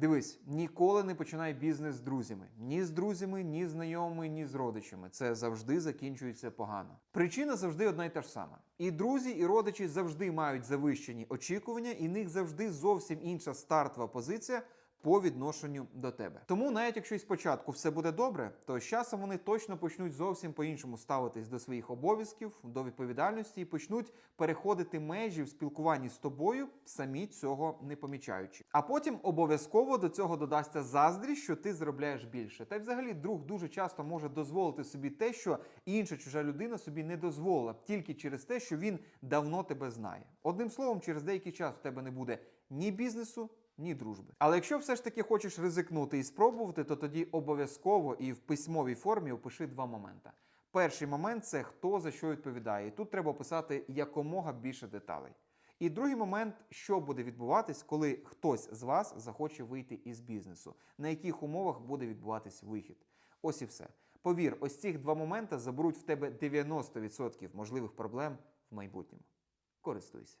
Дивись, ніколи не починай бізнес з друзями. Ні з друзями, ні з знайомими, ні з родичами. Це завжди закінчується погано. Причина завжди одна й та ж сама. І друзі, і родичі завжди мають завищені очікування, і них завжди зовсім інша стартова позиція. По відношенню до тебе. Тому, навіть якщо і спочатку все буде добре, то з часом вони точно почнуть зовсім по-іншому ставитись до своїх обов'язків, до відповідальності і почнуть переходити межі в спілкуванні з тобою, самі цього не помічаючи. А потім обов'язково до цього додасться заздрість, що ти заробляєш більше. Та й взагалі друг дуже часто може дозволити собі те, що інша чужа людина собі не дозволила, тільки через те, що він давно тебе знає. Одним словом, через деякий час у тебе не буде ні бізнесу, ні дружби. Але якщо все ж таки хочеш ризикнути і спробувати, то тоді обов'язково і в письмовій формі опиши два моменти. Перший момент це хто за що відповідає. І тут треба описати якомога більше деталей. І другий момент, що буде відбуватись, коли хтось з вас захоче вийти із бізнесу, на яких умовах буде відбуватись вихід. Ось і все. Повір, ось ці два моменти заберуть в тебе 90% можливих проблем в майбутньому. Користуйся.